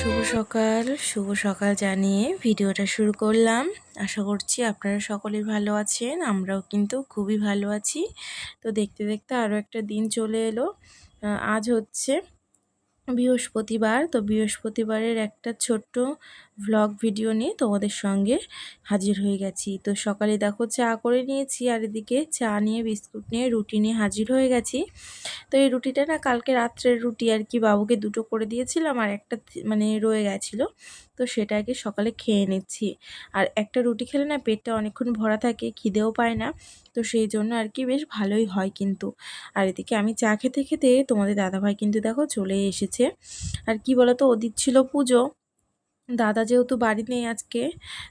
সকাল, শুভ সকাল জানিয়ে ভিডিওটা শুরু করলাম। আশা করছি আপনারা সকলেই ভালো আছেন, আমরাও কিন্তু খুবই ভালো আছি। তো দেখতে দেখতে আরও একটা দিন চলে এলো। আজ হচ্ছে বৃহস্পতিবার। তো বৃহস্পতিবারের একটা ছোট্ট ভ্লগ ভিডিও নিয়ে তোমাদের সঙ্গে হাজির হয়ে গেছি। তো সকালে দেখো চা করে নিয়েছি আর এদিকে চা নিয়ে, বিস্কুট নিয়ে, রুটি নিয়ে হাজির হয়ে গেছি। তো এই রুটিটা না কালকে রাত্রের রুটি আর কি বাবুকে দুটো করে দিয়েছিলাম আর একটা মানে রয়ে গেছিল। তো সেটা আর কি সকালে খেয়ে নিচ্ছি। আর একটা রুটি খেলে না পেটটা অনেকক্ষণ ভরা থাকে, খিদেও পায় না। তো সেই জন্য আর কি বেশ ভালোই হয় কিন্তু। আর এদিকে আমি চা খেতে খেতে তোমাদের দাদাভাই কিন্তু দেখো চলে এসেছে। আর কি বলতো ও দিচ্ছিল পুজো। দাদা যেহেতু বাড়ি নেই আজকে,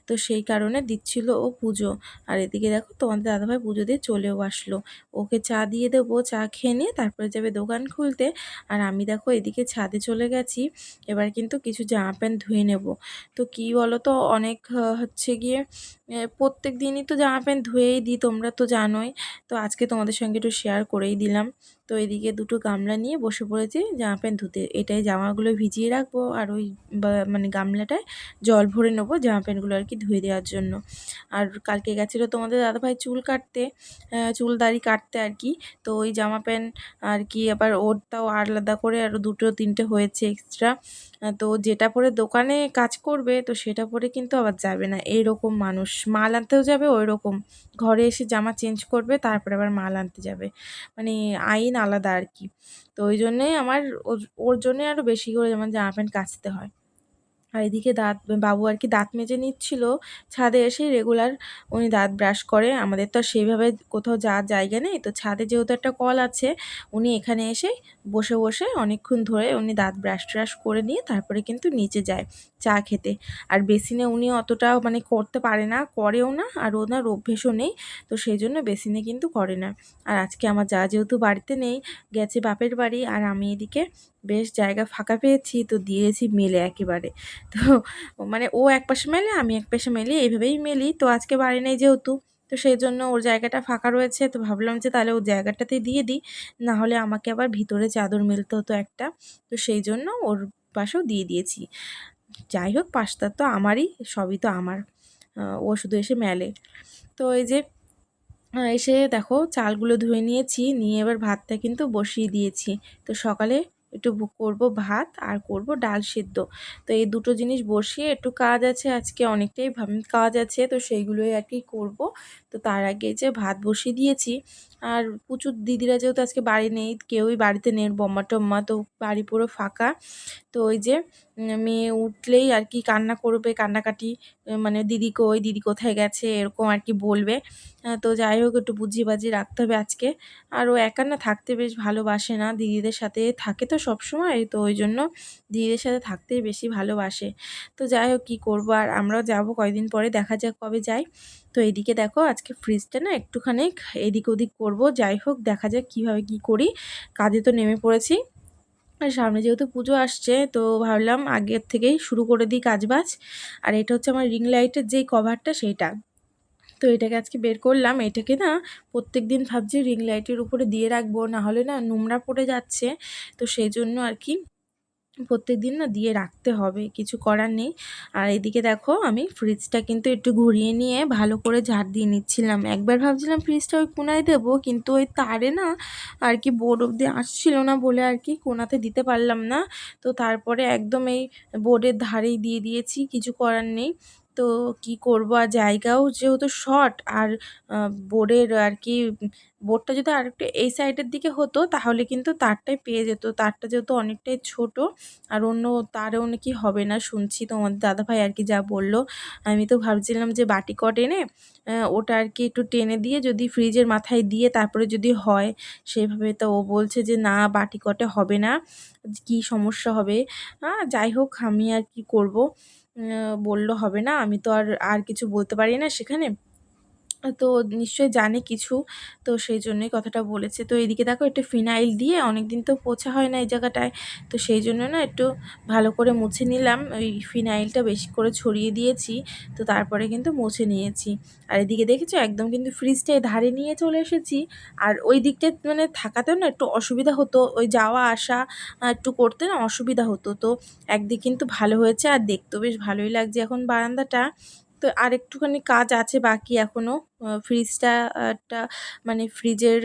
তো সেই কারণে দিচ্ছিল ও পুজো। আর এদিকে দেখো তোমাদের দাদাভাই পুজো দিয়ে চলেও আসলো। ওকে চা দিয়ে দেবো, চা খেয়ে নিয়ে তারপরে যাবে দোকান খুলতে। আর আমি দেখো এদিকে ছাদে চলে গেছি, এবার কিন্তু কিছু জামা প্যান্ট ধুয়ে নেব। তো কি বলো তো অনেক হচ্ছে গিয়ে প্রত্যেক দিনই তো জামা প্যান্ট ধুয়েই দিই, তোমরা তো জানোই। তো আজকে তোমাদের সঙ্গে একটু শেয়ার করেই দিলাম। তো এদিকে দুটো গামলা নিয়ে বসে পড়েছি, জামা প্যান্ট ধুতে। এটাই জামাগুলো ভিজিয়ে রাখব আর ওই মানে গামলাটায় জল ভরে নেব জামা প্যান্টগুলো আর কি ধুয়ে দেওয়ার জন্য। আর কালকে গেছিল তোমাদের দাদাভাই চুল কাটতে চুল দাড়ি কাটতে আর কি। তো ওই জামা প্যান্ট আর কি আবার ওরটাও আলাদা করে আরও দুটো তিনটে হয়েছে এক্সট্রা তো যেটা পরে দোকানে কাজ করবে, তো সেটা পরে কিন্তু আবার যাবে না। এরকম মানুষ। মাল আনতেও যাবে ওই রকম ঘরে এসে জামা চেঞ্জ করবে, তারপরে আবার মাল আনতে যাবে। মানে আইন আলাদা আর কি। তো ওই জন্যে আমার ওর- জন্যে আরও বেশি করে যেমন জামা প্যান্ট কাচতে হয়। আর এদিকে দাঁত, বাবু আর কি দাঁত মেজে নিচ্ছিল। ছাদে এসে রেগুলার উনি দাঁত ব্রাশ করে। আমাদের তো সেইভাবে কোথাও যাওয়ার জায়গা নেই। তো ছাদে যেহেতু একটা কল আছে, উনি এখানে এসে বসে বসে অনেকক্ষণ ধরে উনি দাঁত ব্রাশ ট্রাশ করে নিয়ে তারপরে কিন্তু নিচে যায় চা খেতে। আর বেসিনে উনি অতটা মানে করতে পারে না, করেও না, আর ওনার অভ্যেসও নেই। তো সেই জন্য বেসিনে কিন্তু করে না। আর আজকে আমার যা যেহেতু বাড়িতে নেই, গেছে বাপের বাড়ি, আর আমি এদিকে বেশ জায়গা ফাঁকা পেয়েছি, তো দিয়েছি মেলে একেবারে। তো মানে ও এক পাশে মেলে, আমি এক পাশে মেলি, এইভাবেই মেলি। তো আজকে বাড়ি নেই যেহেতু, তো সেই জন্য ওর জায়গাটা ফাঁকা রয়েছে। তো ভাবলাম যে তাহলে ওর জায়গাটাতে দিয়ে দিই, না হলে আমাকে আবার ভিতরে চাদর মেলতে হতো একটা। তো সেই জন্য ওর পাশেও দিয়ে দিয়েছি। যাই হোক, পাশটা তো আমারই, সবই তো আমার। ও শুধু এসে মেলে। তো এই যে এসে দেখো চালগুলো ধুয়ে নিয়েছি, নিয়ে এবার ভাতটা কিন্তু বসিয়ে দিয়েছি। তো সকালে একটু করব ভাত আর করব ডাল সিদ্ধ। তো এই দুটো জিনিস বসিয়ে একটু কাজ আছে আজকে অনেকটাই কাজ আছে, তো সেইগুলোই আর কি করব। তো তার আগে যে ভাত বসিয়ে দিয়েছি। আর প্রচুর দিদিরা যেহেতু আজকে বাড়ি নেই, কেউই বাড়িতে নেই বম্মা টম্মা তো বাড়ি পুরো ফাঁকা। তো ওই যে মেয়ে উঠলেই আর কি কান্না করবে, কান্নাকাটি মানে দিদি কই, দিদি কোথায় গেছে, এরকম আর কি বলবে। তো যাই হোক, একটু বুঝিয়ে বাজিয়ে রাখতে হবে আজকে। আর ও একা না থাকতে বেশ ভালোবাসে না, দিদিদের সাথে থাকে তো সব সময় তো ওই জন্য দিদিদের সাথে থাকতেই বেশি ভালোবাসে। তো যাই হোক, কী করব? আর আমরাও যাব কয়দিন পরে, দেখা যাক কবে যাই। তো এদিকে দেখো, আজকে ফ্রিজটা না একটুখানি এদিক ওদিক করব। যাই হোক, দেখা যাক কীভাবে কী করি। কাজে তো নেমে পড়েছি। আর সামনে যেহেতু পুজো আসছে, তো ভাবলাম আগের থেকেই শুরু করে দিই কাজবাজ। আর এটা হচ্ছে আমার রিং লাইটের যেই কভারটা সেইটা। তো এটাকে আজকে বের করলাম। এটাকে না প্রত্যেক দিন ভাবছি রিং লাইটের উপরে দিয়ে রাখব না হলে না নোংরা পড়ে যাচ্ছে। তো সেই জন্য আর কি প্রত্যেক দিন না দিয়ে রাখতে হবে, কিছু করার নেই। আর এদিকে দেখো আমি ফ্রিজটা কিন্তু একটু ঘুরিয়ে নিয়ে ভালো করে ঝাড় দিয়ে নিচ্ছিলাম। একবার ভাবছিলাম ফ্রিজটা ওই কোনায় দেবো, কিন্তু ওই তারে না আর কি বোর্ড অব্দি আসছিল না বলে আর কি কোনাতে দিতে পারলাম না। তো তারপরে একদম এই বোর্ডের ধারেই দিয়ে দিয়েছি, কিছু করার নেই। তো কি করব? আর জায়গাও যেহেতু শর্ট আর বোর্ডের আর কি বোর্ডটা যদি আরেকটু এই সাইডের দিকে হতো, তাহলে কিন্তু তারটাই পেয়ে যেত। তারটা যেহেতু অনেকটাই ছোট, আর অন্য তারেও নাকি হবে না। শুনছি তোমাদের দাদাভাই আর কি যা বলল। আমি তো ভাবছিলাম যে বাটি কট এনে ওটা আর কি একটু টেনে দিয়ে যদি ফ্রিজের মাথায় দিয়ে তারপরে যদি হয় সেইভাবে তো ও বলছে যে না, বাটি কটে হবে না, কি সমস্যা হবে? যাই হোক, আমি আর কি করব। বলল হবে না, আমি তো আর আর কিছু বলতে পারি না সেখানে। তো নিশ্চয়ই জানে কিছু। তো সেই জন্যই কথাটা বলেছে। তো এদিকে দেখো একটু ফিনাইল দিয়ে অনেক দিন তো পোছা হয় না এই জায়গাটায়। তো সেই জন্য না একটু ভালো করে মুছে নিলাম। ওই ফিনাইলটা বেশি করে ছড়িয়ে দিয়েছি। তো তারপরে কিন্তু মুছে নিয়েছি। আর এদিকে দেখেছ একদম কিন্তু ফ্রিজটাই ধারে নিয়ে চলে এসেছি। আর ওই দিকটা মানে থাকাতেও না একটু অসুবিধা হতো। ওই যাওয়া, আসা একটু করতে না অসুবিধা হতো। তো একদিক কিন্তু ভালো হয়েছে। আর দেখতেও বেশ ভালোই লাগছে এখন বারান্দাটা। তো আর একটুখানি কাজ আছে বাকি এখনও ফ্রিজটা একটা মানে ফ্রিজের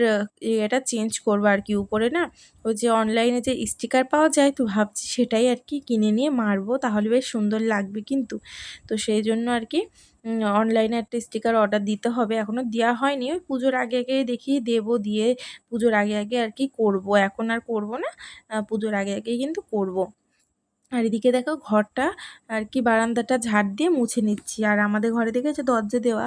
ইয়েটা চেঞ্জ করব আর কি উপরে না। ওই যে অনলাইনে যে স্টিকার পাওয়া যায়, তো ভাবছি সেটাই আর কি কিনে নিয়ে মারবো। তাহলে বেশ সুন্দর লাগবে কিন্তু। তো সেই জন্য আর কি অনলাইনে একটা স্টিকার অর্ডার দিতে হবে। এখনও দেওয়া হয়নি। ওই পুজোর আগে আগে দেখি, দেবো, দিয়ে পুজোর আগে আগে আর কি করব। এখন আর করব না। পুজোর আগে আগেই কিন্তু করব। আর এদিকে দেখো ঘরটা আর কি বারান্দাটা ঝাড় দিয়ে মুছে নিচ্ছি। আর আমাদের ঘরে দেখেছে দরজা দেওয়া?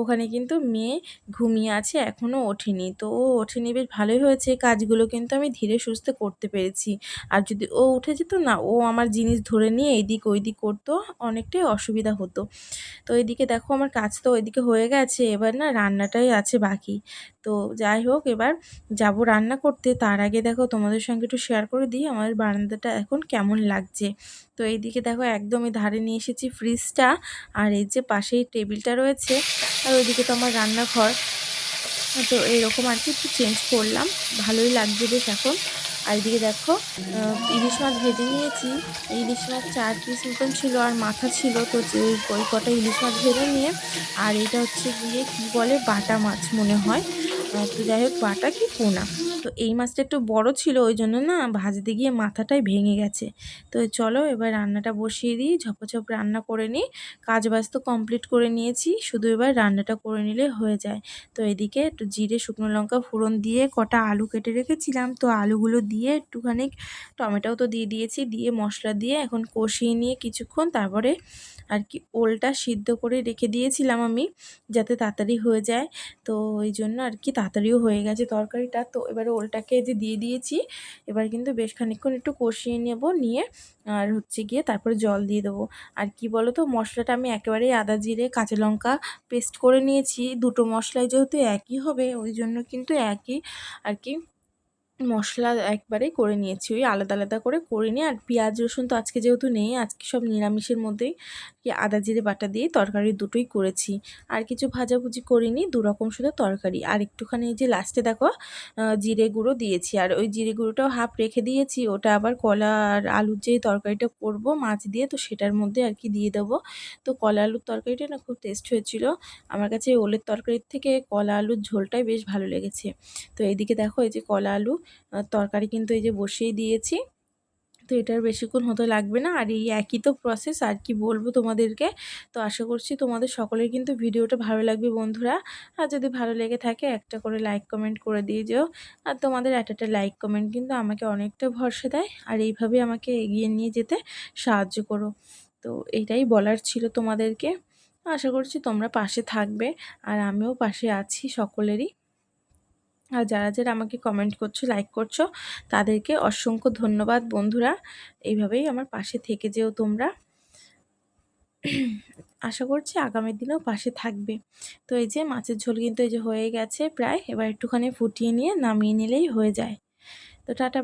ওখানে কিন্তু মেয়ে ঘুমিয়ে আছে এখনও ওঠেনি। তো ও ওঠেনি বেশ ভালোই হয়েছে কাজগুলো কিন্তু আমি ধীরে সুস্থে করতে পেরেছি। আর যদি ও উঠে যেত না, ও আমার জিনিস ধরে নিয়ে এইদিক ওইদিক করতো, অনেকটাই অসুবিধা হতো। তো এদিকে দেখো আমার কাজ তো ওইদিকে হয়ে গেছে, এবার না রান্নাটাই আছে বাকি। তো যাই হোক, এবার যাব রান্না করতে। তার আগে দেখো তোমাদের সঙ্গে একটু শেয়ার করে দিই আমার বারান্দাটা এখন কেমন লাগছে। তো এইদিকে দেখো একদমই ধারে নিয়ে এসেছি ফ্রিজটা আর এই যে পাশেই টেবিলটা রয়েছে, আর ওইদিকে তো আমার রান্নাঘর। তো এইরকম আর কি একটু চেঞ্জ করলাম। ভালোই লাগছে বেশ এখন। আর এদিকে দেখো ইলিশ মাছ ভেজে নিয়েছি। ইলিশ মাছ চার পিস মতন ছিল আর মাথা ছিল। তো ওই কটা ইলিশ মাছ ভেজে নিয়ে, আর এটা হচ্ছে গিয়ে কি বলে বাটা মাছ মনে হয়। তো যাই হোক, বাটা কি পোনা? তো এই মাছটা একটু বড় ছিল, ওই জন্য না ভাজতে গিয়ে মাথাটাই ভেঙে গেছে। তো চলো এবার রান্নাটা বসিয়ে দিই, ঝপঝপ রান্না করে নিই। কাজ বাজ তো কমপ্লিট করে নিয়েছি, শুধু এবার রান্নাটা করে নিলে হয়ে যায়। তো এদিকে একটু জিরে, শুকনো লঙ্কা ফোড়ন দিয়ে কটা আলু কেটে রেখেছিলাম। তো আলুগুলো দিয়ে একটুখানি টমেটোও তো দিয়ে দিয়েছি, দিয়ে মশলা দিয়ে এখন কষিয়ে নিয়ে কিছুক্ষণ তারপরে আর কি ওলটা সিদ্ধ করে রেখে দিয়েছিলাম আমি, যাতে তাড়াতাড়ি হয়ে যায়। তো ওই জন্য আর কি তাড়াতাড়িও হয়ে গেছে তরকারিটা। তো এবারে ওলটাকে যে দিয়ে দিয়েছি। এবার কিন্তু বেশ খানিক্ষণ একটু কষিয়ে নেব, নিয়ে আর হচ্ছে গিয়ে তারপরে জল দিয়ে দেবো। আর কি বলো তো মশলাটা আমি একেবারেই আদা জিরে, কাঁচা লঙ্কা পেস্ট করে নিয়েছি। দুটো মশলাই যেহেতু একই হবে, ওই জন্য কিন্তু একই। আর কি মশলা একবারেই করে নিয়েছি। ওই আলাদা আলাদা করে করে নিয়ে আর পেঁয়াজ, রসুন তো আজকে যেহেতু নেই, আজকে সব নিরামিষের মধ্যেই কি আদা, জিরে, বাটা দিয়ে তরকারি দুটোই করেছি। আর কিছু ভাজাভুজি করিনি, দুরকম শুধু তরকারি। আর একটুখানি যে লাস্টে দেখো জিরে গুঁড়ো দিয়েছি। আর ওই জিরে গুঁড়োটাও হাফ রেখে দিয়েছি। ওটা আবার কলা আর আলুর যে তরকারিটা করব, মাছ দিয়ে, তো সেটার মধ্যে আর কি দিয়ে দেবো। তো কলা আলুর তরকারিটা না খুব টেস্ট হয়েছিল। আমার কাছে ওলের তরকারির থেকে কলা আলুর ঝোলটাই বেশ ভালো লেগেছে। তো এইদিকে দেখো, এই যে কলা আলু তরকারি কিন্তু এই যে বসিয়ে দিয়েছি। তো এটার বেশিক্ষণ হতে লাগবে না। আর এই একই তো প্রসেস আর কি বলব তোমাদেরকে? তো আশা করছি তোমাদের সকলের কিন্তু ভিডিওটা ভালো লাগবে বন্ধুরা। আর যদি ভালো লেগে থাকে, একটা করে লাইক কমেন্ট করে দিয়ে যেও। আর তোমাদের একটা একটা লাইক কমেন্ট কিন্তু আমাকে অনেকটা ভরসা দেয়। আর এইভাবে আমাকে এগিয়ে নিয়ে যেতে সাহায্য করো। তো এটাই বলার ছিল তোমাদেরকে। আশা করছি তোমরা পাশে থাকবে। আর আমিও পাশে আছি সকলেরই। আর যারা যারা আমাকে কমেন্ট করছ লাইক করছ, তাদেরকে অসংখ্য ধন্যবাদ বন্ধুরা। এইভাবেই আমার পাশে থেকে যেও তোমরা। আশা করছি আগামী দিনেও পাশে থাকবে। তো এই যে মাছের ঝোল কিন্তু এই যে হয়ে গেছে প্রায়, এবার একটুখানি ফুটিয়ে নিয়ে নামিয়ে নিলেই হয়ে যায়। তো টাটা।